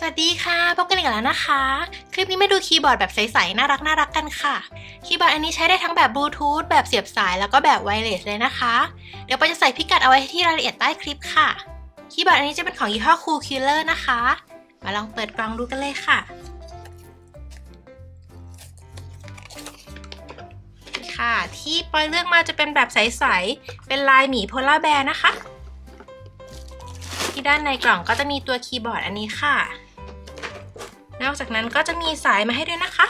สวัสดีค่ะ พบกันอีกแล้วนะคะ คลิปนี้มาดูคีย์บอร์ดแบบใสๆน่ารักน่ารักกันค่ะ คีย์บอร์ดอันนี้ใช้ได้ทั้งแบบบลูทูธแบบเสียบสายแล้วก็แบบไวเลสเลยนะคะ เดี๋ยวปอยจะใส่พิกัดเอาไว้ที่รายละเอียดใต้คลิปค่ะ คีย์บอร์ดอันนี้จะเป็นของยี่ห้อ Cool Killer นะคะ มาลองเปิดกล่องดูกันเลยค่ะ ค่ะ ที่ปอยเลือกมาจะเป็นแบบใสๆเป็นลายหมีโพลาร์แบร์นะคะที่ด้านในกล่องก็จะมีตัวคีย์บอร์ดอันนี้ค่ะ นอกจากนั้นก็จะมีสายมาให้ด้วยนะคะ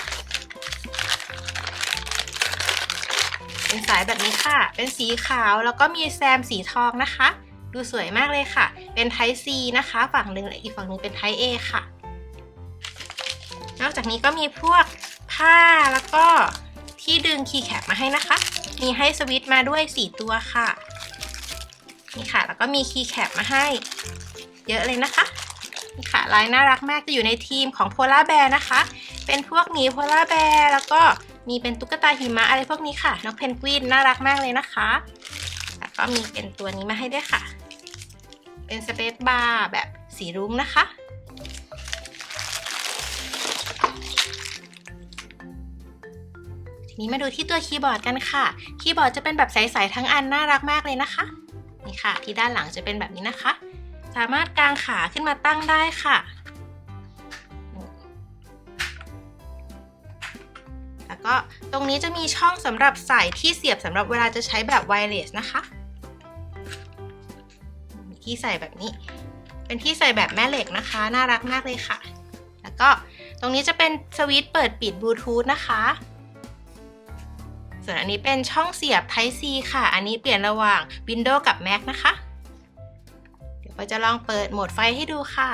เป็นสายแบบนี้ค่ะ เป็นสีขาวแล้วก็มีแซมสีทองนะคะ ดูสวยมากเลยค่ะ เป็น Type C นะคะ ฝั่งหนึ่งและอีกฝั่งหนึ่งเป็น Type A ค่ะ นอกจากนี้ก็มีพวกผ้าแล้วก็ที่ดึงคีย์แคปมาให้นะคะ มีให้สวิตช์มาด้วย 4 ตัวค่ะ นี่ค่ะ แล้วก็มีคีย์แคปมาให้ เยอะเลยนะคะ นี่ค่ะลายน่ารักมากจะอยู่ในทีมของโพลาร์แบร์นะคะ เป็นพวกหมีโพลาร์แบร์แล้วก็มีเป็นตุ๊กตาหิมะอะไรพวกนี้ค่ะนกเพนกวินน่ารักมากเลยนะคะ แล้วก็มีเป็นตัวนี้มาให้ด้วยค่ะ เป็นสเปซบาร์แบบสีรุ้งนะคะทีนี้มาดูที่ตัวคีย์บอร์ดกันค่ะ คีย์บอร์ดจะเป็นแบบใสๆทั้งอันน่ารักมากเลยนะคะ นี่ค่ะ ที่ด้านหลังจะเป็นแบบนี้นะคะ สามารถกางขาขึ้นมาตั้งได้ค่ะ แล้วก็ตรงนี้จะมีช่องสำหรับใส่ที่เสียบสำหรับเวลาจะใช้แบบไวเลสนะคะที่ใส่แบบนี้ เป็นที่ใส่แบบแม่เหล็กนะคะ น่ารักมากเลยค่ะ แล้วก็ตรงนี้จะเป็นสวิตช์เปิดปิดบลูทูธนะคะส่วนอันนี้เป็นช่องเสียบ Type C ค่ะ อันนี้เปลี่ยนระหว่าง Windows กับ Mac นะคะ เดี๋ยวปอยจะลองเปิดโหมดไฟให้ดูค่ะ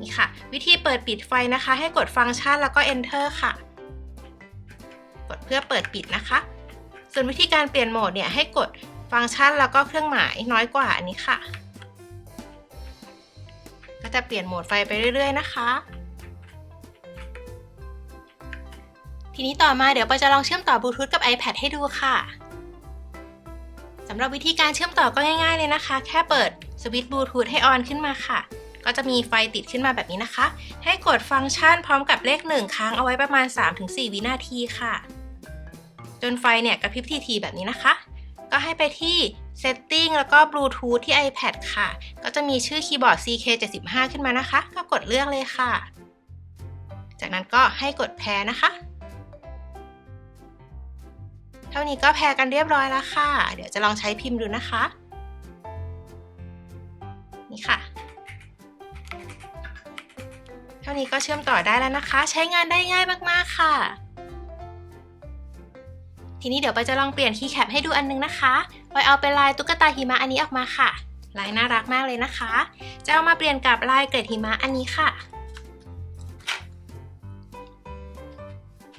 นี่ค่ะ วิธีเปิดปิดไฟนะคะ ให้กดฟังก์ชันแล้วก็ Enter ค่ะ กดเพื่อเปิดปิดนะคะ ส่วนวิธีการเปลี่ยนโหมดเนี่ยให้กดฟังก์ชันแล้วก็เครื่องหมายน้อยกว่าอันนี้ค่ะ ก็จะเปลี่ยนโหมดไฟไปเรื่อย ๆ นะคะ ทีนี้ต่อมาเดี๋ยวปอยจะลองเชื่อมต่อบลูทูธกับ iPad ให้ดูค่ะ สำหรับวิธีการเชื่อมต่อก็ง่ายๆเลยนะคะ แค่เปิดสวิตช์บลูทูธให้ออนขึ้นมาค่ะ ก็จะมีไฟติดขึ้นมาแบบนี้นะคะ ให้กดฟังก์ชันพร้อมกับเลข 1 ค้างเอาไว้ประมาณ 3-4 วินาทีค่ะ จนไฟเนี่ยกระพริบทีๆแบบนี้นะคะ ก็ให้ไปที่ Setting แล้วก็บลูทูธที่ iPad ค่ะ ก็จะมีชื่อคีย์บอร์ด CK75 ขึ้นมานะคะ ก็กดเลือกเลยค่ะ จากนั้นก็ให้กดแพรนะคะ เท่านี้ก็แพรกันเรียบร้อยแล้วค่ะ เดี๋ยวจะลองใช้พิมพ์ดูนะคะ นี่ค่ะ เท่านี้ก็เชื่อมต่อได้แล้วนะคะ ใช้งานได้ง่ายมากๆค่ะ ทีนี้เดี๋ยวไปจะลองเปลี่ยนคีย์แคปให้ดูอันนึงนะคะไปเอาเป็นลายตุ๊กตาหิมะอันนี้ออกมาค่ะ ลายน่ารักมากเลยนะคะ จะเอามาเปลี่ยนกับลายเกล็ดหิมะอันนี้ค่ะ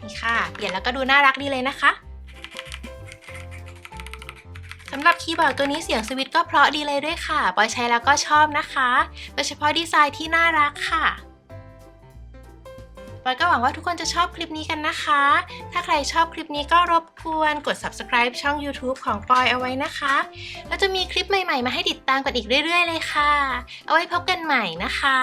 นี่ค่ะ เปลี่ยนแล้วก็ดูน่ารักดีเลยนะคะำหรับคีย์บอร์ดตัวนี้เสียงสวิตช์ก็เพราะดีเลยด้วยค่ะ ปอยใช้แล้วก็ชอบนะคะ โดยเฉพาะดีไซน์ที่น่ารักค่ะปอยก็หวังว่าทุกคนจะชอบคลิปนี้กันนะคะ ถ้าใครชอบคลิปนี้ก็รบกวนกด subscribe ช่อง YouTube ของปอยเอาไว้นะคะ แล้วจะมีคลิปใหม่ๆ มาให้ติดตามกันอีกเรื่อย ๆ เลยค่ะ เอาไว้พบกันใหม่นะคะ